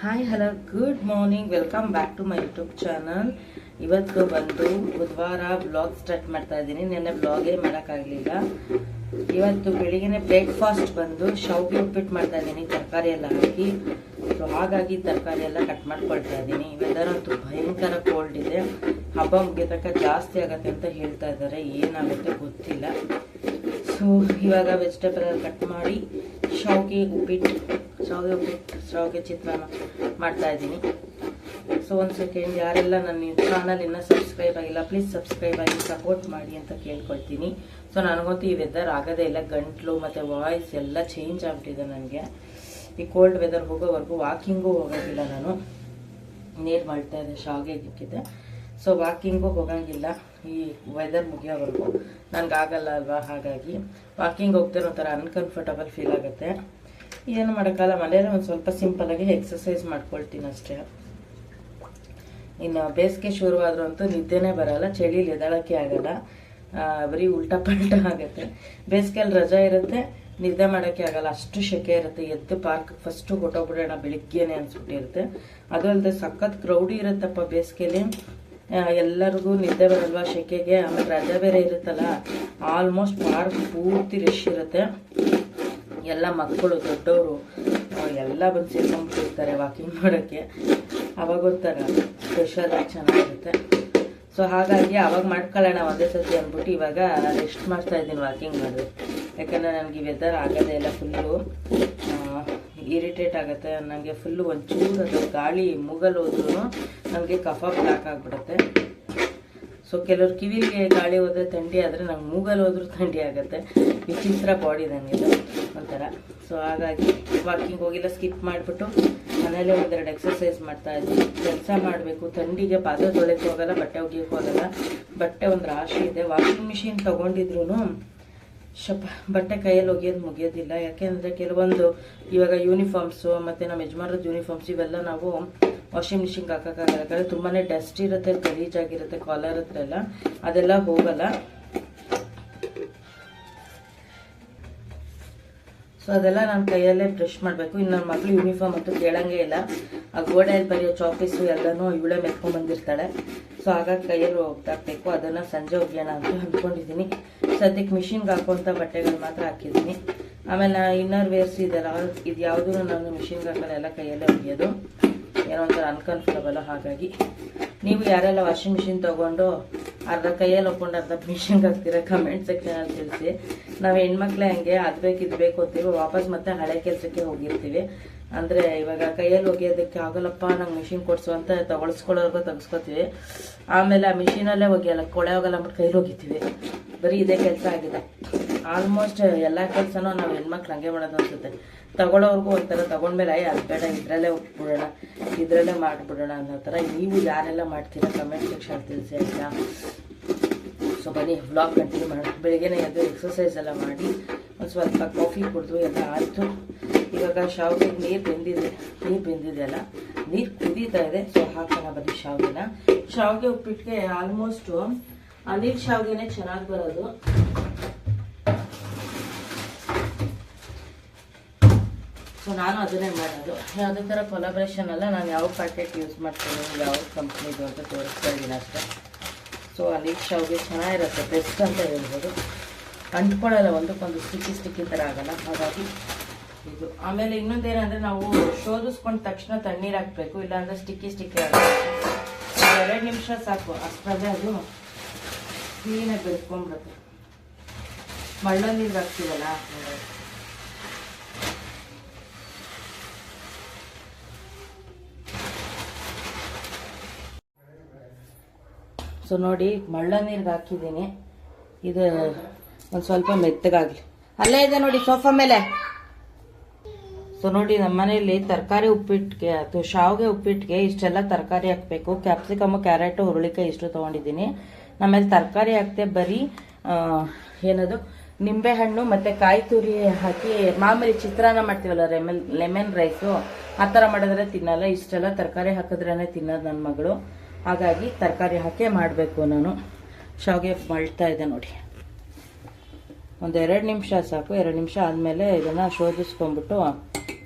Hi hello good morning welcome back to my YouTube channel ಇವತ್ತು ಬಂದು ಬುಧವಾರ blog start ಮಾಡ್ತಾ ಇದ್ದೀನಿ. ನಿನ್ನೆ ಬ್ಲಾಗೇ ಮಾಡೋಕ್ಕಾಗಲಿಲ್ಲ ಇವತ್ತು ಬೆಳಿಗ್ಗೆ ಬ್ರೇಕ್ಫಾಸ್ಟ್ ಬಂದು ಶಾವಿಗೆ ಉಪ್ಪಿಟ್ಟು ಮಾಡ್ತಾ ಇದ್ದೀನಿ. ತರಕಾರಿ ಎಲ್ಲ ಹಾಕಿ. ಸೊ ಹಾಗಾಗಿ ತರಕಾರಿ ಎಲ್ಲ ಕಟ್ ಮಾಡ್ಕೊಳ್ತಾ ಇದ್ದೀನಿ. ವೆದರ್ ಅಂತೂ ಭಯಂಕರ ಕೋಲ್ಡ್ ಇದೆ. ಹಬ್ಬ ಮುಗಿಯತಕ್ಕ ಜಾಸ್ತಿ ಆಗತ್ತೆ ಅಂತ ಹೇಳ್ತಾ ಇದ್ದಾರೆ. ಏನಾಗುತ್ತೆ ಗೊತ್ತಿಲ್ಲ. ಸೊ ಇವಾಗ ವೆಜಿಟೇಬಲ್ ಕಟ್ ಮಾಡಿ, ಶಾವಿಗೆ ಉಪ್ಪಿಟ್ಟು ಶಾವಿಗೆ ಶಾವಿಗೆ ಚಿತ್ರಾನ್ನ ಮಾಡ್ತಾ ಇದ್ದೀನಿ. ಸೊ ಒಂದು ಸೆಕೆಂಡ್ ಯಾರೆಲ್ಲ ನನ್ನ ಚಾನಲ್ ಇನ್ನೂ ಸಬ್ಸ್ಕ್ರೈಬ್ ಆಗಿಲ್ಲ ಪ್ಲೀಸ್ ಸಬ್ಸ್ಕ್ರೈಬ್ ಆಗಿ ಸಪೋರ್ಟ್ ಮಾಡಿ ಅಂತ ಕೇಳ್ಕೊಳ್ತೀನಿ. ಸೊ ನನಗಂತೂ ಈ ವೆದರ್ ಆಗದೇ ಇಲ್ಲ. ಗಂಟ್ಲು ಮತ್ತು ವಾಯ್ಸ್ ಎಲ್ಲ ಚೇಂಜ್ ಆಗ್ಬಿಟ್ಟಿದೆ ನನಗೆ. ಈ ಕೋಲ್ಡ್ ವೆದರ್ ಹೋಗೋವರೆಗೂ ವಾಕಿಂಗೂ ಹೋಗೋದಿಲ್ಲ ನಾನು. ನೀರು ಮಾಡ್ತಾ ಇದೆ, ಶಾವಿಗೆ ಇಕ್ಕಿದೆ ಸೊ ವಾಕಿಂಗು ಹೋಗಂಗಿಲ್ಲ. ಈ ವೆದರ್ ಮುಗಿಯೋವರೆಗೂ. ನನಗಾಗಲ್ಲ ಅಲ್ವಾ? ಹಾಗಾಗಿ. ವಾಕಿಂಗ್ ಹೋಗ್ತಿರೋ ಒಂಥರ ಅನ್ಕಂಫರ್ಟಬಲ್ ಫೀಲ್ ಆಗುತ್ತೆ. ಏನು ಮಾಡೋಕ್ಕಲ್ಲ ಮನೇಲಿ ಒಂದು ಸ್ವಲ್ಪ ಸಿಂಪಲಾಗಿ ಎಕ್ಸಸೈಸ್ ಮಾಡ್ಕೊಳ್ತೀನಿ ಅಷ್ಟೇ. ಇನ್ನು ಬೇಸಿಗೆ ಶುರುವಾದ್ರೂ ಅಂತೂ ನಿದ್ದೆನೇ ಬರಲ್ಲ ಚಳಿಲಿ ಎದಳಕ್ಕೆ ಆಗಲ್ಲ. ಬರೀ ಉಲ್ಟಾ ಪಲ್ಟ ಆಗುತ್ತೆ. ಬೇಸಿಗೆಯಲ್ಲಿ ರಜಾ ಇರುತ್ತೆ, ನಿದ್ದೆ ಮಾಡೋಕ್ಕೆ ಆಗಲ್ಲ, ಅಷ್ಟು ಶೆಕೆ ಇರುತ್ತೆ. ಎದ್ದು ಪಾರ್ಕ್ ಫಸ್ಟು ಹೊಟ್ಟೋಗ್ಬಿಡೋಣ ಬೆಳಿಗ್ಗೆನೆ ಅನ್ಸ್ಬಿಟ್ಟಿರುತ್ತೆ. ಅದು ಅಲ್ಲದೆ ಸಖತ್ ಕ್ರೌಡಿ ಇರುತ್ತಪ್ಪ ಬೇಸಿಗೆಯಲ್ಲಿ ಎಲ್ಲರಿಗೂ ನಿದ್ದೆ ಬರಲ್ವಾ ಶೆಕೆಗೆ? ಆಮೇಲೆ ರಜಾ ಬೇರೆ ಇರುತ್ತಲ್ಲ ಆಲ್ಮೋಸ್ಟ್ ಪಾರ್ಕ್ ಪೂರ್ತಿ ರಶ್ ಇರುತ್ತೆ. ಎಲ್ಲ ಮಕ್ಕಳು ದೊಡ್ಡವರು ಎಲ್ಲ ಬಂದು ಸೇರ್ಕೊಂಡ್ಬಿಟ್ಟಿರ್ತಾರೆ ವಾಕಿಂಗ್ ಮಾಡೋಕ್ಕೆ ಅವಾಗ ಒಂಥರ ಸ್ಪೆಷಲ್ ಚೆನ್ನಾಗಿರುತ್ತೆ. ಸೊ ಹಾಗಾಗಿ ಅವಾಗ ಮಾಡ್ಕೊಳ್ಳೋಣ ಒಂದೇ ಸತಿ ಅಂದ್ಬಿಟ್ಟು ಇವಾಗ ರೆಸ್ಟ್ ಮಾಡ್ತಾ ಇದ್ದೀನಿ ವಾಕಿಂಗ್ ಮಾಡೋದು. ಯಾಕಂದರೆ ನನಗೆ ವೆದರ್ ಆಗೋದೇ ಇಲ್ಲ ಫುಲ್ಲು ಇರಿಟೇಟ್ ಆಗುತ್ತೆ. ನನಗೆ ಫುಲ್ಲು ಒಂಚೂರು ಅದು ಗಾಳಿ ಮೂಗಲ್ ಹೋದ್ರೂ ನನಗೆ ಕಫ ಬ್ಲಾಕ್ ಆಗಿಬಿಡುತ್ತೆ. ಸೊ ಕೆಲವ್ರು ಕಿವಿಗೆ ಗಾಳಿ ಹೋದ್ರೆ ಥಂಡಿ ಆದರೆ ನಂಗೆ ಮೂಗಲ್ಲಿ ಹೋದ್ರೂ ಥಂಡಿ ಆಗುತ್ತೆ. ವಿಚಿತ್ರ ಬಾಡಿ ನನಗೆ ಒಂಥರ. ಸೊ ಹಾಗಾಗಿ ವಾಕಿಂಗ್ ಹೋಗಿಲ್ಲ ಸ್ಕಿಪ್ ಮಾಡಿಬಿಟ್ಟು ಮನೇಲೆ ಒಂದೆರಡು ಎಕ್ಸಸೈಸ್ ಮಾಡ್ತಾ ಇದ್ದೀನಿ ಕೆಲಸ ಮಾಡಬೇಕು. ಥಂಡಿಗೆ ಪಾದ ತೊಳೆಕ್ಕೆ ಹೋಗಲ್ಲ, ಬಟ್ಟೆ ಒಗೆಯಕ್ಕೆ ಹೋಗಲ್ಲ. ಬಟ್ಟೆ ಒಂದು ರಾಶಿ ಇದೆ. ವಾಷಿಂಗ್ ಮಿಷಿನ್ ತೊಗೊಂಡಿದ್ರು ಶಪ, ಬಟ್ಟೆ ಕೈಯಲ್ಲಿ ಒಗೆಯೋದು ಮುಗಿಯೋದಿಲ್ಲ. ಯಾಕೆಂದರೆ ಕೆಲವೊಂದು ಇವಾಗ ಯೂನಿಫಾರ್ಮ್ಸು ಮತ್ತು ನಮ್ಮ ಯಜಮಾನ್ರದ್ದು ಯೂನಿಫಾರ್ಮ್ಸ್ ಇವೆಲ್ಲ ನಾವು ವಾಷಿಂಗ್ ಮಿಷಿನ್ಗೆ ಹಾಕೋಕ್ಕಾಗಲ್ಲ ಯಾಕಂದರೆ ತುಂಬಾ ಡಸ್ಟ್ ಇರುತ್ತೆ ಗಲೀಜಾಗಿರುತ್ತೆ ಕಾಲರ್ ಹತ್ರ ಎಲ್ಲ. ಅದೆಲ್ಲ ಹೋಗಲ್ಲ. ಸೊ ಅದೆಲ್ಲ ನಾನು ಕೈಯಲ್ಲೇ ಬ್ರಷ್ ಮಾಡಬೇಕು. ಇನ್ನು ನನ್ನ ಮಗಳು ಯೂನಿಫಾರ್ಮ್ ಅಂತೂ ಕೇಳಂಗೇ ಇಲ್ಲ. ಆ ಗೋಡೆಯಲ್ಲಿ ಬರೆಯೋ ಚಾಪೀಸು ಎಲ್ಲನೂ ಇವಳೇ ಬಂದಿರ್ತಾಳೆ. ಸೊ ಹಾಗಾಗಿ ಕೈಯಲ್ಲಿ ಹೋಗ್ತಾಕ್ಬೇಕು ಅದನ್ನು ಸಂಜೆ ಒಗೆಯೋಣ ಅಂತ ಅಂದ್ಕೊಂಡಿದ್ದೀನಿ ಸದ್ಯಕ್ಕೆ ಮಿಷಿನ್ಗೆ ಹಾಕುವಂಥ ಬಟ್ಟೆಗಳು ಮಾತ್ರ ಹಾಕಿದ್ದೀನಿ ಆಮೇಲೆ ಇನ್ನರ್ ವೇರ್ಸ್ ಇದೆಲ್ಲ ಇದು ಯಾವುದೂ ನಾನು ಮಿಷಿನ್ಗೆ ಹಾಕೋಲ್ಲ. ಎಲ್ಲ ಕೈಯಲ್ಲೇ ಒಗೆಯೋದು. ಏನೋ ಒಂಥರ ಅನ್ಕಂಫರ್ಟಬಲ್ ಹಾಗಾಗಿ ನೀವು ಯಾರೆಲ್ಲ ವಾಷಿಂಗ್ ಮಿಷಿನ್ ತೊಗೊಂಡು ಅರ್ಧ ಕೈಯಲ್ಲಿ ಒಪ್ಕೊಂಡು ಅರ್ಧ ಮಿಷಿನ್ಗೆ ಹಾಕ್ತೀರಾ ಕಮೆಂಟ್ ಸೆಕ್ಷನಲ್ಲಿ ತಿಳಿಸಿ. ನಾವು ಹೆಣ್ಮಕ್ಳೆ ಹಂಗೆ, ಅದು ಬೇಕು, ಇದು ಬೇಕು ಅಂತೀವಿ, ವಾಪಸ್ ಮತ್ತೆ ಹಳೆ ಕೆಲಸಕ್ಕೆ ಹೋಗಿರ್ತೀವಿ. ಅಂದರೆ ಇವಾಗ ಕೈಯಲ್ಲಿ ಒಗೆಯೋದಕ್ಕೆ ಆಗಲ್ಲಪ್ಪ, ನಂಗೆ ಮಿಷಿನ್ ಕೊಡಿಸು ಅಂತ ತಗೊಳ್ಸ್ಕೊಳ್ಳೋರ್ಗು ತೆಗೆಸ್ಕೊತೀವಿ. ಆಮೇಲೆ ಆ ಮಿಷಿನಲ್ಲೇ ಒಗೆಯಲ್ಲ, ಕೊಳೆ ಹೋಗಲ್ಲ ಅಂದ್ಬಿಟ್ಟು ಕೈಲಿ ಒಗಿತೀವಿ. ಬರೀ ಇದೇ ಕೆಲಸ ಆಗಿದೆ. ಆಲ್ಮೋಸ್ಟ್ ಎಲ್ಲ ಕೆಲಸನೂ ನಾವು ಹೆಣ್ಮಕ್ಳು ಹಂಗೆ ಮಾಡೋದು ಅನ್ಸುತ್ತೆ. ತಗೊಳ್ಳೋವ್ರಿಗೂ ಒಂಥರ ತಗೊಂಡ್ಮೇಲೆ ಅಯ್ಯ ಅದು ಬೇಡ, ಇದರಲ್ಲೇ ಹೋಗ್ಬಿಡೋಣ ಇದರಲ್ಲೇ ಮಾಡಿಬಿಡೋಣ ಅನ್ನೋ ಥರ ನೀವು ಯಾರೆಲ್ಲ ಮಾಡ್ತೀರಾ? ಕಮೆಂಟ್ ಸೆಕ್ಷನ್ ತಿಳಿಸಿ ಆಯಿತಾ? ಸೊ ಬನ್ನಿ ವ್ಲಾಗ್ ಕಂಟಿನ್ಯೂ ಮಾಡಿ ಬೆಳಿಗ್ಗೆನೇ ಎದ್ದು ಎಕ್ಸಸೈಸ್ ಎಲ್ಲ ಮಾಡಿ, ಒಂದು ಸ್ವಲ್ಪ ಕಾಫಿ ಕುಡಿದು ಎಲ್ಲ ಆಯಿತು. ಇವಾಗ ಶಾವಿಗೆ ನೀರು ಬೆಂದಿದೆ, ನೀರು ಬೆಂದಿದೆಯಲ್ಲ ನೀರು ಕುದೀತಾ ಇದೆ. ಸೊ ಹಾಕೋಣ ಬನ್ನಿ ಶಾವಿಗೆನ. ಶಾವಿಗೆ ಉಪ್ಪಿಟ್ಟಿಗೆ ಆಲ್ಮೋಸ್ಟು ಆ ನೀರು ಶಾವಿಗೆನೇ ಚೆನ್ನಾಗಿ ಬರೋದು. ನಾನು ಅದನ್ನೇ ಮಾಡೋದು. ಯಾವುದೇ ಥರ ಕೊಲಾಬ್ರೇಷನ್ ಅಲ್ಲ, ನಾನು ಯಾವ ಪ್ಯಾಕೆಟ್ ಯೂಸ್ ಮಾಡ್ತೀನಿ, ಯಾವ ಕಂಪ್ನಿದು ಅಂತ ತೋರಿಸ್ತಾ ಇದ್ದೀನಿ ಅಷ್ಟೇ. ಸೊ ಅಲ್ಲಿ ಶಾವಿಗೆ ಚೆನ್ನಾಗಿರುತ್ತೆ ಬೆಸ್ಟ್ ಅಂತ ಹೇಳ್ಬೋದು. ಅಂಟ್ಕೊಳ್ಳಲ್ಲ, ಒಂದಕ್ಕೊಂದು ಸ್ಟಿಕ್ಕಿ ಸ್ಟಿಕ್ಕಿ ಥರ ಆಗಲ್ಲ. ಹಾಗಾಗಿ ಇದು. ಆಮೇಲೆ ಇನ್ನೊಂದೇನಂದರೆ ನಾವು ಶೋಧಿಸ್ಕೊಂಡ ತಕ್ಷಣ ತಣ್ಣೀರು ಹಾಕಬೇಕು, ಇಲ್ಲಾಂದರೆ ಸ್ಟಿಕ್ಕಿ ಸ್ಟಿಕ್ಕಿ ಆಗುತ್ತೆ ಎರಡು ನಿಮಿಷ ಸಾಕು, ಅಷ್ಟರಲ್ಲೇ ಅದು ಕ್ಲೀನಾಗಿ ಬೆಳ್ಕೊಂಡ್ಬಿಡುತ್ತೆ ನೀರು ಹಾಕ್ತೀವಲ್ಲ? ಸೊ ನೋಡಿ, ಮಳ್ಳ ನೀರ್ಗೆ ಹಾಕಿದ್ದೀನಿ. ಇದು ಒಂದು ಸ್ವಲ್ಪ ಮೆತ್ತಗಾಗಲಿ. ಅಲ್ಲೇ ಇದೆ ನೋಡಿ ಸೋಫಾ ಮೇಲೆ. ಸೊ ನೋಡಿ ನಮ್ಮ ಮನೆಯಲ್ಲಿ ತರಕಾರಿ ಉಪ್ಪಿಟ್ಟಿಗೆ ಅಥವಾ ಶಾವಿಗೆ ಉಪ್ಪಿಟ್ಟಿಗೆ ಇಷ್ಟೆಲ್ಲ ತರಕಾರಿ ಹಾಕಬೇಕು. ಕ್ಯಾಪ್ಸಿಕಮ್, ಕ್ಯಾರೆಟು, ಹುರುಳಿಕಾಯಿ ಇಷ್ಟು ತೊಗೊಂಡಿದ್ದೀನಿ. ನಮ್ಮಲ್ಲಿ ತರಕಾರಿ ಹಾಕ್ತೆ ಬರೀ ಏನದು, ನಿಂಬೆಹಣ್ಣು ಮತ್ತು ಕಾಯಿ ತುರಿ ಹಾಕಿ ಮಾಮೂಲಿ ಚಿತ್ರಾನ್ನ ಮಾಡ್ತೀವಲ್ಲ ರೆಮನ್ ಲೆಮನ್ ರೈಸು, ಆ ಥರ ಮಾಡಿದ್ರೆ ತಿನ್ನಲ್ಲ. ಇಷ್ಟೆಲ್ಲ ತರಕಾರಿ ಹಾಕಿದ್ರೇ ತಿನ್ನೋದು ನನ್ನ ಮಗಳು. ಹಾಗಾಗಿ ತರಕಾರಿ ಹಾಕೇ ಮಾಡಬೇಕು ನಾನು. ಶಾವಿಗೆ ಮಳ್ತಾ ಇದೆ ನೋಡಿ. ಒಂದು ಎರಡು ನಿಮಿಷ ಸಾಕು, ಎರಡು ನಿಮಿಷ ಆದಮೇಲೆ ಇದನ್ನು ಶೋಧಿಸ್ಕೊಂಡ್ಬಿಟ್ಟು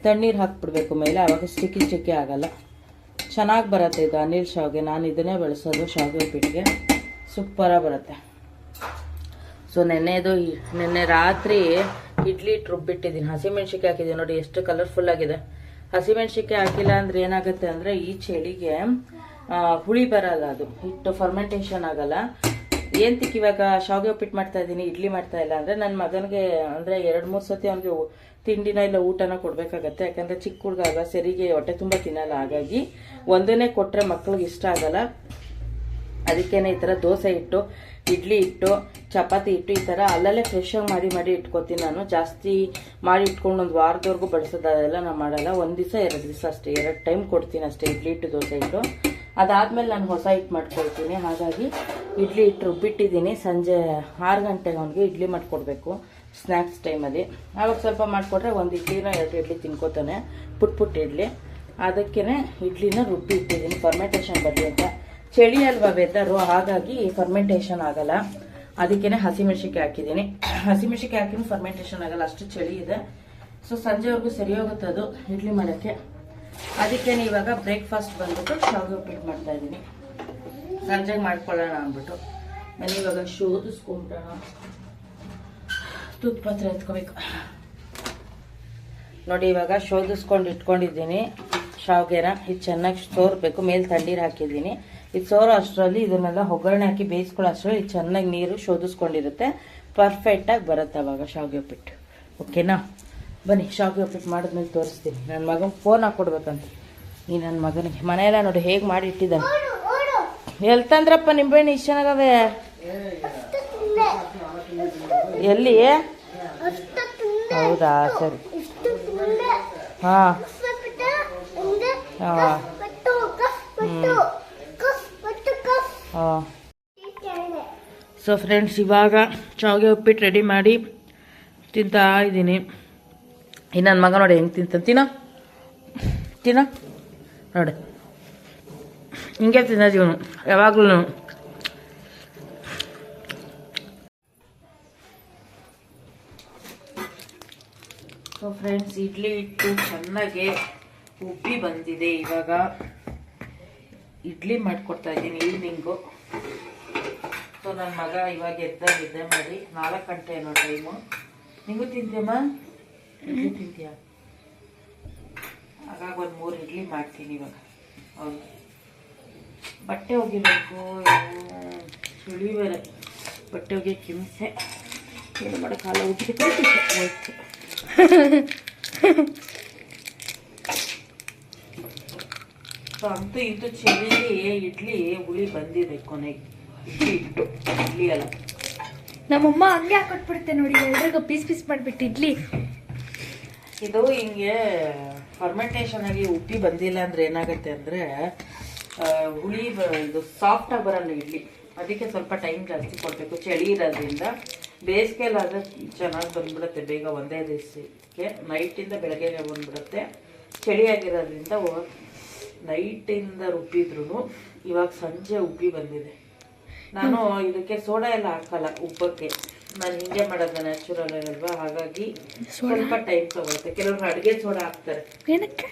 ತಣ್ಣೀರು ಹಾಕ್ಬಿಡ್ಬೇಕು ಮೇಲೆ ಆವಾಗ ಸ್ಟಿಕ್ಕಿ ಚಿಕ್ಕಿ ಆಗಲ್ಲ. ಚೆನ್ನಾಗಿ ಬರುತ್ತೆ ಇದು ಅನಿಲ್ ಶಾವಿಗೆ. ನಾನು ಇದನ್ನೇ ಬಳಸೋದು ಶಾವಿಗೆ ಉಪ್ಪಿಟ್ಟಿಗೆ ಸೂಪರಾಗಿ ಬರುತ್ತೆ. ಸೊ ನೆನ್ನೆದು ನಿನ್ನೆ ರಾತ್ರಿ ಇಡ್ಲಿ ರುಬ್ಬಿಟ್ಟಿದ್ದೀನಿ ಹಸಿಮೆಣ್ಸಿಕಾಯಿ ಹಾಕಿದ್ದೀನಿ ನೋಡಿ, ಎಷ್ಟು ಕಲರ್ಫುಲ್ ಆಗಿದೆ. ಹಸಿಮೆಣ್ಸಿಕಾಯಿ ಹಾಕಿಲ್ಲ ಅಂದರೆ ಏನಾಗುತ್ತೆ ಅಂದರೆ ಈ ಚಳಿಗೆ ಹುಳಿ ಬರಲ್ಲ ಅದು. ಹಿಟ್ಟು ಫರ್ಮೆಂಟೇಷನ್ ಆಗಲ್ಲ. ಏಂತಕ್ಕೆ ಇವಾಗ ಶಾವಿಗೆ ಉಪ್ಪಿಟ್ಟು ಮಾಡ್ತಾ ಇದ್ದೀನಿ ಇಡ್ಲಿ ಮಾಡ್ತಾ ಇಲ್ಲ ಅಂದ್ರೆ ನನ್ನ ಮಗನಿಗೆ ಅಂದ್ರೆ ಎರಡು ಮೂರು ಸತಿ ಅವನಿಗೆ ತಿಂಡಿನ ಇಲ್ಲ ಊಟನ ಕೊಡಬೇಕಾಗತ್ತೆ. ಯಾಕಂದ್ರೆ ಚಿಕ್ಕ ಹುಡುಗ ಅಲ್ವಾ ಸರಿಗೆ ಹೊಟ್ಟೆ ತುಂಬಾ ತಿನ್ನಲ್ಲ. ಹಾಗಾಗಿ ಒಂದನ್ನೇ ಕೊಟ್ಟರೆ ಮಕ್ಳಿಗೆ ಇಷ್ಟ ಆಗಲ್ಲ. ಅದಕ್ಕೇನೆ ಈ ಥರ ದೋಸೆ ಇಟ್ಟು ಇಡ್ಲಿ ಇಟ್ಟು ಚಪಾತಿ ಇಟ್ಟು ಈ ಥರ ಅಲ್ಲಲ್ಲೇ ಫ್ರೆಶ್ ಆಗಿ ಮಾಡಿ ಮಾಡಿ ಇಟ್ಕೋತೀನಿ ನಾನು. ಜಾಸ್ತಿ ಮಾಡಿ ಇಟ್ಕೊಂಡು ಒಂದು ವಾರದವರೆಗೂ ಬಳಸೋದಾದೆಲ್ಲ ನಾನು ಮಾಡಲ್ಲ. ಒಂದು ದಿವಸ, ಎರಡು ದಿವಸ ಅಷ್ಟೇ. ಎರಡು ಟೈಮ್ ಕೊಡ್ತೀನಿ ಅಷ್ಟೇ ಇಡ್ಲಿ ಇಟ್ಟು ದೋಸೆ ಇಟ್ಟು ಅದಾದ್ಮೇಲೆ ನಾನು ಹೊಸ ಹಿಟ್ಟು ಮಾಡ್ಕೊಳ್ತೀನಿ. ಹಾಗಾಗಿ ಇಡ್ಲಿ ಹಿಟ್ಟು ರುಬ್ಬಿಟ್ಟಿದ್ದೀನಿ ಸಂಜೆ ಆರು ಗಂಟೆಗೆ ಅವನಿಗೆ ಇಡ್ಲಿ ಮಾಡಿಕೊಡ್ಬೇಕು ಸ್ನ್ಯಾಕ್ಸ್ ಟೈಮಲ್ಲಿ ಆವಾಗ ಸ್ವಲ್ಪ ಮಾಡಿಕೊಟ್ರೆ ಒಂದು ಇಡ್ಲಿನ ಎರಡು ಇಡ್ಲಿ ತಿನ್ಕೋತಾನೆ, ಪುಟ್ ಪುಟ್ ಇಡ್ಲಿ. ಅದಕ್ಕೇ ಇಡ್ಲಿನ ರುಬ್ಬಿ ಇಟ್ಟಿದ್ದೀನಿ. ಫರ್ಮೆಂಟೇಷನ್ ಬರಲಿ ಅಂತ. ಚಳಿ ಅಲ್ವಾ ವೆದರು ಹಾಗಾಗಿ ಫರ್ಮೆಂಟೇಷನ್ ಆಗಲ್ಲ. ಅದಕ್ಕೇನೆ ಹಸಿಮೆಣ್ಸಿಕಾಯಿ ಹಾಕಿದ್ದೀನಿ. ಹಸಿಮೆಣ್ಸಿಕಾಯಿ ಹಾಕಿನೂ ಫರ್ಮೆಂಟೇಷನ್ ಆಗಲ್ಲ. ಅಷ್ಟು ಚಳಿ ಇದೆ. ಸೊ ಸಂಜೆವರೆಗೂ ಸರಿ ಹೋಗುತ್ತೆ ಅದು ಇಡ್ಲಿ ಮಾಡೋಕ್ಕೆ. ಅದಕ್ಕೇನೆ ಇವಾಗ ಬ್ರೇಕ್ಫಾಸ್ಟ್ ಬಂದ್ಬಿಟ್ಟು ಶಾವಿಗೆ ಉಪ್ಪಿಟ್ಟು ಮಾಡ್ತಾ ಇದ್ದೀನಿ ಸಂಜೆ ಮಾಡ್ಕೊಳ್ಳೋಣ ಅಂದ್ಬಿಟ್ಟು. ನಾನು ಇವಾಗ ಶೋಧಿಸ್ಕೊಂಬಿಡೋಣ ತುಪ್ಪ ಹತ್ರ ಎತ್ಕೋಬೇಕು. ನೋಡಿ, ಇವಾಗ ಶೋಧಿಸ್ಕೊಂಡು ಇಟ್ಕೊಂಡಿದ್ದೀನಿ. ಶಾವಿಗೆನ. ಇದು ಚೆನ್ನಾಗಿ ಸೋರ್ಬೇಕು. ಮೇಲೆ ತಣ್ಣೀರು ಹಾಕಿದ್ದೀನಿ. ಇದು ಸೋರೋ ಅಷ್ಟರಲ್ಲಿ ಇದನ್ನೆಲ್ಲ ಒಗ್ಗರಣೆ ಹಾಕಿ ಬೇಯಿಸ್ಕೊಳ್ಳೋ ಅಷ್ಟರಲ್ಲಿ ಚೆನ್ನಾಗಿ ನೀರು ಶೋಧಿಸ್ಕೊಂಡಿರುತ್ತೆ ಪರ್ಫೆಕ್ಟಾಗಿ ಬರುತ್ತೆ ಅವಾಗ ಶಾವಿಗೆ ಉಪ್ಪಿಟ್ಟು ಓಕೆನಾ ಬನ್ನಿ ಶಾವಿಗೆ ಉಪ್ಪಿಟ್ಟು ಮಾಡಿದ್ಮೇಲೆ ತೋರಿಸ್ತೀನಿ. ನನ್ನ ಮಗನ ಫೋನ್ ಹಾಕ್ಕೊಡ್ಬೇಕಂತ ಈ ನನ್ನ ಮಗನಿಗೆ ಮನೆಯೆಲ್ಲ ನೋಡಿ ಹೇಗೆ ಮಾಡಿ ಇಟ್ಟಿದ್ದಾನೆ. ಎಲ್ಲಿ ತಂದ್ರಪ್ಪ ನಿಂಬೆಹಣ್ಣು ಇಷ್ಟು ಚೆನ್ನಾಗವೆ ಎಲ್ಲಿ? ಹೌದಾ, ಸರಿ. ಹಾಂ. ಹಾ. ಹಾ. ಸೊ ಫ್ರೆಂಡ್ಸ್ ಇವಾಗ ಶಾವಿಗೆ ಉಪ್ಪಿಟ್ಟು ರೆಡಿ ಮಾಡಿ ತಿಂತಾ ಇದ್ದೀನಿ. ಈ ನನ್ನ ಮಗ ನೋಡಿ ಹೆಂಗೆ ತಿಂತ ತಿನ್ನ. ತಿನ್ನ. ನೋಡಿ. ಹಿಂಗೆ ತಿನ್ನೋದು ಇವನು ಯಾವಾಗಲೂ ಸೊ ಫ್ರೆಂಡ್ಸ್ ಇಡ್ಲಿ ಇಟ್ಟು ಚೆನ್ನಾಗಿ ಉಬ್ಬಿ ಬಂದಿದೆ ಇವಾಗ. ಇಡ್ಲಿ ಮಾಡಿಕೊಡ್ತಾ ಇದ್ದೀನಿ ಈವ್ನಿಂಗು. ಸೊ ನನ್ನ ಮಗ ಇವಾಗ ಎದ್ದ ನಿದ್ದೆ ಮಾಡಿ ನಾಲ್ಕು ಗಂಟೆ ಏನೋ ಟೈಮು ನಿಮಗೂ ತಿಂತೀಯಮ್ಮ? ಇಡ್ಲಿ ಒಂದು ಮೂರು ಇಡ್ಲಿ ಮಾಡ್ತೀನಿ ಇವಾಗ. ಹೌದು. ಬಟ್ಟೆ ಒಗಿಬೇಕು ಸುಳಿ ಬೇರೆ ಬಟ್ಟೆ ಒಗಿಯಕ್ಕೆ ಹಿಂಸೆ ಏನು ಕಾಲ ಉಜ್ಜಿಕ್ಕೆ ಹೋಯ್ತು ಅಂತೂ ಇಂತೂ ಚಳಿಗೆ ಇಡ್ಲಿ, ಹುಳಿ ಬಂದಿದೆ ಕೊನೆಗೆ. ಇಡ್ಲಿ ಇಟ್ಟು, ಇಡ್ಲಿ ಅಲ್ಲ ನಮ್ಮಮ್ಮ ಹಂಗೆ ಹಾಕೊಟ್ಬಿಡುತ್ತೆ ನೋಡಿ, ಎಲ್ರಿಗೂ ಪೀಸ್ ಪೀಸ್ ಮಾಡಿಬಿಟ್ಟು ಇಡ್ಲಿ. ಇದು ಹಿಂಗೆ ಫರ್ಮೆಂಟೇಷನ್ ಆಗಿ ಉಪ್ಪಿ ಬಂದಿಲ್ಲ ಅಂದ್ರೆ ಏನಾಗುತ್ತೆ ಅಂದ್ರೆ ಹುಳಿ ಇದು ಸಾಫ್ಟ್ ಆಗಿ ಬರಲ್ಲ ಇಡ್ಲಿ ಅದಕ್ಕೆ ಸ್ವಲ್ಪ ಟೈಮ್ ಜಾಸ್ತಿ ಕೊಡಬೇಕು. ಚಳಿ ಇರೋದ್ರಿಂದ ಬೇಸಿಗೆಲಾದ್ರೆ ಚೆನ್ನಾಗಿ ಬಂದ್ಬಿಡುತ್ತೆ. ಬೇಗ ಒಂದೇ ದಿವಸಕ್ಕೆ ನೈಟಿಂದ ಬೆಳಗ್ಗೆ ಬಂದ್ಬಿಡುತ್ತೆ. ಚಳಿ ಆಗಿರೋದ್ರಿಂದ ನೈಟಿಂದ ರುಬ್ಬಿದ್ರು ಇವಾಗ ಸಂಜೆ ಉಬ್ಬಿ ಬಂದಿದೆ. ನಾನು ಇದಕ್ಕೆ ಸೋಡಾ ಎಲ್ಲ ಹಾಕಲ್ಲ ಉಪ್ಪಕ್ಕೆ. ನಾನು ಹಿಂಗೆ ಮಾಡೋದು ನ್ಯಾಚುರಲ್ ಅಲ್ವಾ? ಹಾಗಾಗಿ ಸ್ವಲ್ಪ ಟೈಮ್ ತಗೊಳುತ್ತೆ ಕೆಲವರು ಅಡುಗೆ ಸೋಡಾ ಹಾಕ್ತಾರೆ. ಏನಕ್ಕೆ?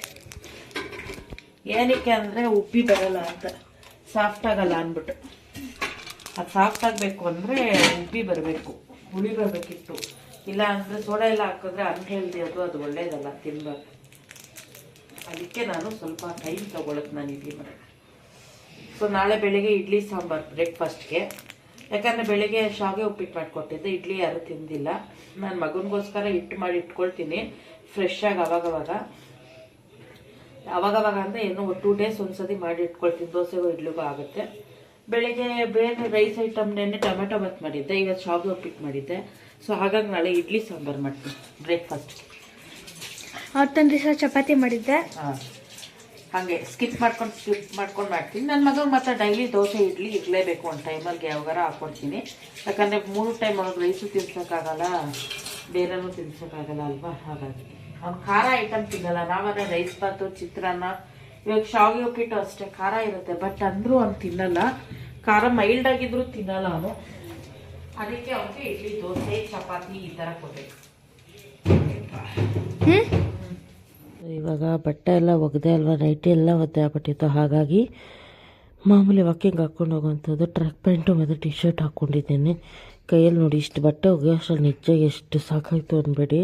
ಏನಕ್ಕೆ ಅಂದರೆ ಉಪ್ಪಿ ಬರಲ್ಲ ಅಂತ. ಸಾಫ್ಟ್ ಆಗಲ್ಲ ಅಂದ್ಬಿಟ್ಟು. ಅದು ಸಾಫ್ಟ್ ಆಗಬೇಕು ಅಂದರೆ ಉಪ್ಪಿ ಬರಬೇಕು. ಹುಳಿ ಬರಬೇಕಿತ್ತು. ಇಲ್ಲ ಅಂದರೆ ಸೋಡಾ ಎಲ್ಲ ಹಾಕಿದ್ರೆ ಅನ್ಹೆಲ್ದಿ ಅದು ಅದು ಒಳ್ಳೇದಲ್ಲ ತಿನ್ಬಾರ್ದು. ಅದಕ್ಕೆ ನಾನು ಸ್ವಲ್ಪ ಟೈಮ್ ತಗೊಳಕ್ಕೆ ನಾನು ಇಡ್ಲಿ ಮಾಡೋದು ಸೊ ನಾಳೆ ಬೆಳಿಗ್ಗೆ ಇಡ್ಲಿ ಸಾಂಬಾರು ಬ್ರೇಕ್ಫಾಸ್ಟ್ಗೆ ಯಾಕಂದರೆ ಬೆಳಿಗ್ಗೆ ಶಾವಿಗೆ ಉಪ್ಪಿಟ್ಟು ಮಾಡಿಕೊಟ್ಟಿದ್ದೆ ಇಡ್ಲಿ ಯಾರೂ ತಿಂದಿಲ್ಲ. ನನ್ನ ಮಗನಿಗೋಸ್ಕರ ಹಿಟ್ಟು ಮಾಡಿ ಇಟ್ಕೊಳ್ತೀನಿ ಫ್ರೆಶ್ ಆಗಿ ಅವಾಗವಾಗ. ಅವಾಗವಾಗ ಅಂದರೆ ಏನು ಟೂ ಡೇಸ್ ಒಂದ್ಸತಿ ಮಾಡಿ ಇಟ್ಕೊಳ್ತೀನಿ ದೋಸೆಗೂ ಇಡ್ಲಿಗೂ ಆಗುತ್ತೆ. ಬೆಳಿಗ್ಗೆ ಬೇರೆ ರೈಸ್ ಐಟಮ್ ನೆನ್ನೆ ಟೊಮೆಟೊ ಬಾತ್ ಮಾಡಿದ್ದೆ ಇವತ್ತು ಶಾವಿಗೆ ಉಪ್ಪಿಟ್ಟು ಮಾಡಿದ್ದೆ. ಸೊ ಹಾಗಾಗಿ ನಾಳೆ ಇಡ್ಲಿ ಸಾಂಬಾರು ಮಾಡ್ತೀನಿ ಬ್ರೇಕ್ಫಾಸ್ಟ್ ಅವತ್ತೊಂದು ದಿವಸ ಚಪಾತಿ ಮಾಡಿದ್ದೆ. ಹಾಂ. ಹಾಗೆ ಸ್ಕಿಪ್ ಮಾಡ್ಕೊಂಡು ಸ್ಕಿಪ್ ಮಾಡ್ಕೊಂಡು ಮಾಡ್ತೀನಿ. ನನ್ನ ಮಗಳು ಮಾತ್ರ ಡೈಲಿ ದೋಸೆ, ಇಡ್ಲಿ ಇರಲೇಬೇಕು ಒಂದು ಟೈಮಲ್ಲಿ ಯಾವಾಗಾರ ಹಾಕ್ಕೊಡ್ತೀನಿ ಯಾಕಂದರೆ ಮೂರು ಟೈಮ್ ಅವ್ರಿಗೆ ರೈಸು ತಿನ್ಸೋಕ್ಕಾಗಲ್ಲ, ಬೇರೆನೂ ತಿನ್ಸೋಕ್ಕಾಗಲ್ಲ ಅಲ್ವಾ? ಹಾಗಾಗಿ. ಅವ್ನು ಖಾರ ಐಟಮ್ ತಿನ್ನಲ್ಲ. ನಾವಾದ್ರೆ ರೈಸ್ ಬಾತು ಚಿತ್ರಾನ್ನ, ಇವಾಗ ಶಾವಿಗೆ ಉಪ್ಪಿಟ್ಟು ಅಷ್ಟೇ, ಖಾರ ಇರುತ್ತೆ. ಬಟ್ ಅಂದರೂ ಅವ್ನು ತಿನ್ನಲ್ಲ. ಖಾರ ಮೈಲ್ಡ್ ಆಗಿದ್ರೂ ತಿನ್ನಲ್ಲ ಅವನು. ಅದಕ್ಕೆ ಅವನಿಗೆ ಇಡ್ಲಿ, ದೋಸೆ, ಚಪಾತಿ ಈ ಥರ ಕೊಡಬೇಕು. ಇವಾಗ ಬಟ್ಟೆ ಎಲ್ಲ ಒಗೆದೆ ಅಲ್ವಾ? ನೈಟಿ ಎಲ್ಲ ಒದ್ದೆ ಆಗ್ಬಿಟ್ಟಿತ್ತು. ಹಾಗಾಗಿ ಮಾಮೂಲಿ ವಾಕಿಂಗ್ ಹಾಕ್ಕೊಂಡು ಹೋಗುವಂಥದ್ದು ಟ್ರ್ಯಾಕ್ ಪ್ಯಾಂಟು ಮತ್ತು ಟಿ ಶರ್ಟ್ ಹಾಕ್ಕೊಂಡಿದ್ದೇನೆ ಕೈಯಲ್ಲಿ ನೋಡಿ ಇಷ್ಟು ಬಟ್ಟೆ ಒಗೆಯೋ ಅಷ್ಟ್ರಲ್ಲಿ ನಿಜ ಎಷ್ಟು ಸಾಕಾಯಿತು ಅಂದ್ಬೇಡಿ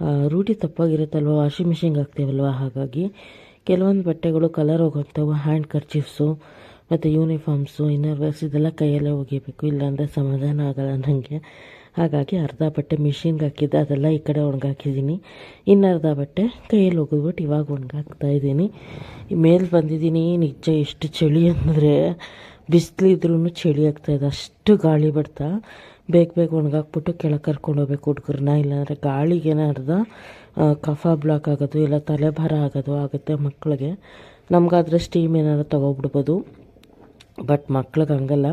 ಆ, ರೂಢಿ ತಪ್ಪಾಗಿರುತ್ತಲ್ವ? ವಾಷಿಂಗ್ ಮಿಷಿನ್ಗೆ ಹಾಕ್ತೀವಲ್ವ? ಹಾಗಾಗಿ ಕೆಲವೊಂದು ಬಟ್ಟೆಗಳು ಕಲರ್ ಹೋಗೋಂಥವು ಹ್ಯಾಂಡ್ ಕರ್ಚೀಫ್ಸು ಮತ್ತು ಯೂನಿಫಾರ್ಮ್ಸು ಇನ್ನರ್ ವೇರ್ಸ್ ಇದೆಲ್ಲ ಕೈಯಲ್ಲೇ ಒಗಿಬೇಕು ಇಲ್ಲಾಂದರೆ ಸಮಾಧಾನ ಆಗಲ್ಲ ನನಗೆ ಹಾಗಾಗಿ ಅರ್ಧ ಬಟ್ಟೆ ಮಿಷಿನ್ಗೆ ಹಾಕಿದ್ದೆ, ಅದೆಲ್ಲ ಈ ಕಡೆ ಒಣಗಾಕಿದ್ದೀನಿ ಇನ್ನು ಅರ್ಧ ಬಟ್ಟೆ ಕೈಯಲ್ಲಿ ಒಗೆದ್ಬಿಟ್ಟು ಇವಾಗ ಒಣಗಾಕ್ತಾ ಇದ್ದೀನಿ. ಮೇಲೆ ಬಂದಿದ್ದೀನಿ, ನಿಜ ಎಷ್ಟು ಚಳಿ ಅಂದರೆ ಬಿಸಿಲಿದ್ರೂ ಚಳಿ ಆಗ್ತಾಯಿದೆ ಅಷ್ಟು ಗಾಳಿ ಬರ್ತಾ, ಬೇಗ ಬೇಗ ಒಣಗಾಕ್ಬಿಟ್ಟು ಕೆಳಗೆ ಕರ್ಕೊಂಡು ಹೋಗ್ಬೇಕು ಹುಡುಗರನ್ನ ಇಲ್ಲಾಂದರೆ ಗಾಳಿಗೆ ಅರ್ಧ ಕಫ ಬ್ಲಾಕ್ ಆಗೋದು, ಇಲ್ಲ ತಲೆಭಾರ ಆಗೋದು ಆಗುತ್ತೆ ಮಕ್ಕಳಿಗೆ ನಮಗಾದರೆ ಸ್ಟೀಮ್ ಏನಾದ್ರು ತೊಗೊಬಿಡ್ಬೋದು. ಬಟ್ ಮಕ್ಳಿಗೆ ಹಂಗಲ್ಲ.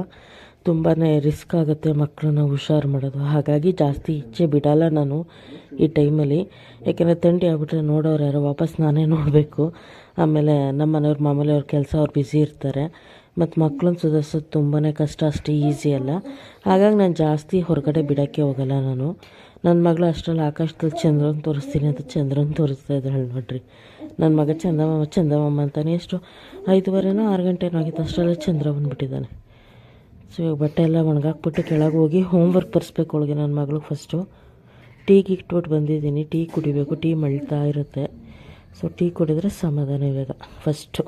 ತುಂಬಾ ರಿಸ್ಕ್ ಆಗುತ್ತೆ ಮಕ್ಕಳನ್ನ ಹುಷಾರು ಮಾಡೋದು. ಹಾಗಾಗಿ ಜಾಸ್ತಿ ಈಚೆ ಬಿಡಲ್ಲ ನಾನು ಈ ಟೈಮಲ್ಲಿ ಯಾಕೆಂದರೆ ಥಂಡಿ ಆಗ್ಬಿಟ್ರೆ ನೋಡೋರು ಯಾರೋ ವಾಪಸ್ ನಾನೇ ನೋಡಬೇಕು. ಆಮೇಲೆ ನಮ್ಮ ಮನೆಯವ್ರು ಮಾಮೂಲಿ ಅವ್ರ ಕೆಲಸ ಅವ್ರು ಬ್ಯುಸಿ ಇರ್ತಾರೆ. ಮತ್ತು ಮಕ್ಕಳನ್ನ ಸುಧಾರಿಸೋದು ತುಂಬಾ ಕಷ್ಟ, ಅಷ್ಟು ಈಸಿ ಅಲ್ಲ. ಹಾಗಾಗಿ ನಾನು ಜಾಸ್ತಿ ಹೊರಗಡೆ ಬಿಡೋಕ್ಕೆ ಹೋಗಲ್ಲ ನಾನು. ನನ್ನ ಮಗಳು ಅಷ್ಟರಲ್ಲಿ ಆಕಾಶದಲ್ಲಿ ಚಂದ್ರನ ತೋರಿಸ್ತೀನಿ ಅಂತ ಚಂದ್ರನ ತೋರಿಸ್ತಾ ಇದ್ದಾಳೆ ನೋಡ್ರಿ. ನನ್ನ ಮಗ ಚಂದಮಾಮ ಚಂದಮಾಮ ಅಂತಾನೆ ಎಷ್ಟು ಐದುವರೆನೋ ಆರು ಗಂಟೆನೋ ಆಗಿತ್ತು, ಅಷ್ಟರಲ್ಲೇ ಚಂದ್ರ ಬಂದುಬಿಟ್ಟಿದ್ದಾನೆ. ಸೊ ಇವಾಗ ಬಟ್ಟೆ ಎಲ್ಲ ಒಣಗಾಕ್ಬಿಟ್ಟು ಕೆಳಗೆ ಹೋಗಿ ಹೋಮ್ವರ್ಕ್ ಬರ್ಸ್ಬೇಕು ಒಳಗೆ ನನ್ನ ಮಗಳು ಫಸ್ಟು ಟೀ ಇಟ್ಬಿಟ್ಟು ಬಂದಿದ್ದೀನಿ. ಟೀ ಕುಡಿಬೇಕು. ಟೀ ಮಳ್ತಾ ಇರುತ್ತೆ. ಸೊ ಟೀ ಕುಡಿದ್ರೆ ಸಮಾಧಾನ ಇವಾಗ. ಫಸ್ಟು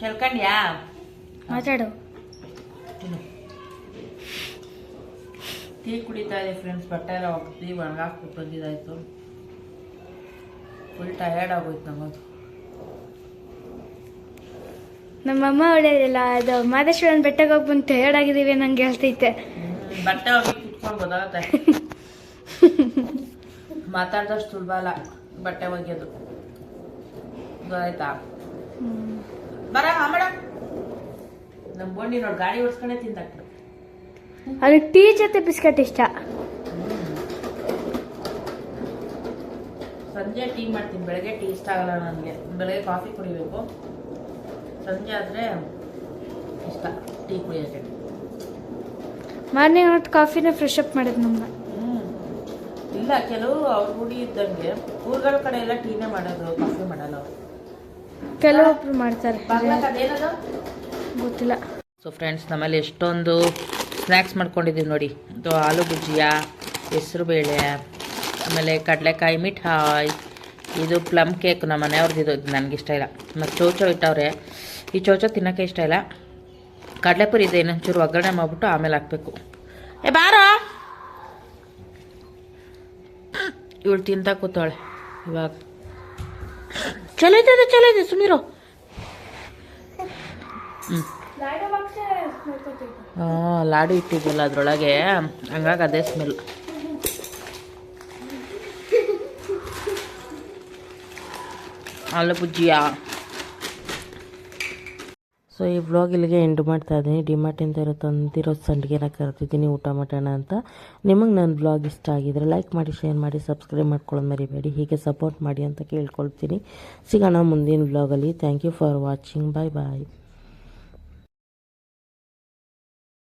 ಚೆಲ್ಕಂಡ್ಯಾ ಮಾತಾಡು. ಟೀ ಕುಡಿತಾ ಇದೆ ಫ್ರೆಂಡ್ಸ್ ಬಟ್ಟೆ ಎಲ್ಲ ಒಗ್ದು ಒಣಗಾಕ್ಬಿಟ್ಟು ಬಂದಿದ್ದಾಯ್ತು. ಫುಲ್ ಟಯರ್ಡ್ ಆಗೋಯ್ತು ನಮ್ಮದು ನಮ್ಮಮ್ಮ ಒಳ್ಳೆಯದಿಲ್ಲ ಅದು ಮಾದೇಶ್ವರನ ಬೆಟ್ಟಕ್ಕೆ ಹೋಗಿ ಬಂದು ಟಯರ್ಡ್ ಆಗಿದ್ದೀವಿ ನಂಗೆ ಹೇಳ್ತೈತೆ. ಬಟ್ಟೆ ಹೋಗಿ ಕುತ್ಕೊಂಡು ಗೊತ್ತಾಗತ್ತೆ. ಮಾತಾಡ್ದಷ್ಟು ಸುಲಭ ಅಲ್ಲ ಬಟ್ಟೆ ಒಗೆಯೋದು. ಗೊತ್ತಾಯ್ತಾ? ಬರ ನಮ್ಮ ಬೋಂಡಿ ನೋಡಿ ಗಾಡಿ ಓಡಿಸ್ಕೊಂಡೇ ತಿಂದಾಕ್ಬಿಡು. ಅದಕ್ಕೆ ಟೀ ಜೊತೆ ಬಿಸ್ಕೆಟ್ ಇಷ್ಟ. ಸಂಜೆ ಟೀ ಮಾಡ್ತೀನಿ ಬೆಳಗ್ಗೆ ಟೀ ಇಷ್ಟ ಆಗಲ್ಲ ನನಗೆ. ಬೆಳಗ್ಗೆ ಕಾಫಿ ಕುಡಿಬೇಕು. ಸಂಜೆ ಆದರೆ ಇಷ್ಟ ಟೀ ಕುಡಿಯೋಕ್ಕೆ. ಮಾರ್ನಿಂಗ್ ಹೊತ್ತು ಕಾಫಿನೇ ಫ್ರೆಶ್ ಅಪ್ ಮಾಡಿದ್ ನಮ್ಗೆ. ಇಲ್ಲ ಕೆಲವರು ಅವ್ರ ರೂಢಿ ಇದ್ದಂಗೆ ಊರುಗಳ ಕಡೆ ಎಲ್ಲ ಟೀನೇ ಮಾಡೋದು ಕಾಫಿ ಮಾಡಲ್ಲ ಅವರು. ಕೆಲವೊಬ್ರು ಮಾಡ್ತಾರೆ. ಗೊತ್ತಿಲ್ಲ. ಸೊ ಫ್ರೆಂಡ್ಸ್ ನಮ್ಮಲ್ಲಿ ಎಷ್ಟೊಂದು ಸ್ನ್ಯಾಕ್ಸ್ ಮಾಡ್ಕೊಂಡಿದ್ದೀವಿ ನೋಡಿ. ಇದು ಆಲೂ ಭುಜಿಯ ಹೆಸರುಬೇಳೆ ಆಮೇಲೆ ಕಡಲೆಕಾಯಿ ಮಿಠಾಯಿ ಇದು ಪ್ಲಮ್ ಕೇಕ್ ನಮ್ಮ ಮನೆಯವ್ರದ್ದು ಇದು ನನಗಿಷ್ಟ ನನಗೆ ಇಷ್ಟ ಇಲ್ಲ. ಮತ್ತು ಚೌಚೌ ಇಟ್ಟವ್ರೆ ಈ ಚೌಚೌ ತಿನ್ನೋಕ್ಕೆ ಇಷ್ಟ ಇಲ್ಲ. ಕಡಲೆಪುರಿ ಇದೆ ಇನ್ನೊಂಚೂರು ಒಗ್ಗರಣೆ ಮಾಡಿಬಿಟ್ಟು ಆಮೇಲೆ ಹಾಕ್ಬೇಕು. ಏ ಬಾರೋ! ಇವಳು ತಿಂತ ಕೂತಾಳೆ ಇವಾಗ. ಚಲೋ ಇದೆ ಚಲೋ ಇದೆ ಸುಮ್ಮನಿರೋ ಹ್ಞೂ ಹಾಂ ಲಾಡು ಇಟ್ಟಿದ್ದಿಲ್ಲ ಅದರೊಳಗೆ. ಹಂಗಾಗಿ ಅದೇ ಸ್ಮೆಲ್ ಆಲೂ ಭುಜಿಯಾ ಸೊ ಈ ವ್ಲಾಗ್ ಇಲ್ಲಿಗೆ ಎಂಡ್ ಮಾಡ್ತಾ ಇದ್ದೀನಿ. ಡಿಮಾರ್ಟಿಂದ ಇರೋ ತಂದಿರೋ ಸಂಡಿಗೆನ ಕರೆದಿದ್ದೀನಿ. ಊಟ ಮಾಡೋಣ ಅಂತ. ನಿಮಗೆ ನನ್ನ ವ್ಲಾಗ್ ಇಷ್ಟ ಆಗಿದ್ರೆ ಲೈಕ್ ಮಾಡಿ ಶೇರ್ ಮಾಡಿ ಸಬ್ಸ್ಕ್ರೈಬ್ ಮಾಡ್ಕೊಳ್ಳೋದು ಮರಿಬೇಡಿ. ಹೀಗೆ ಸಪೋರ್ಟ್ ಮಾಡಿ ಅಂತ ಕೇಳ್ಕೊಳ್ತೀನಿ. ಸಿಗೋಣ ಮುಂದಿನ ವ್ಲಾಗಲ್ಲಿ thank you for watching bye bye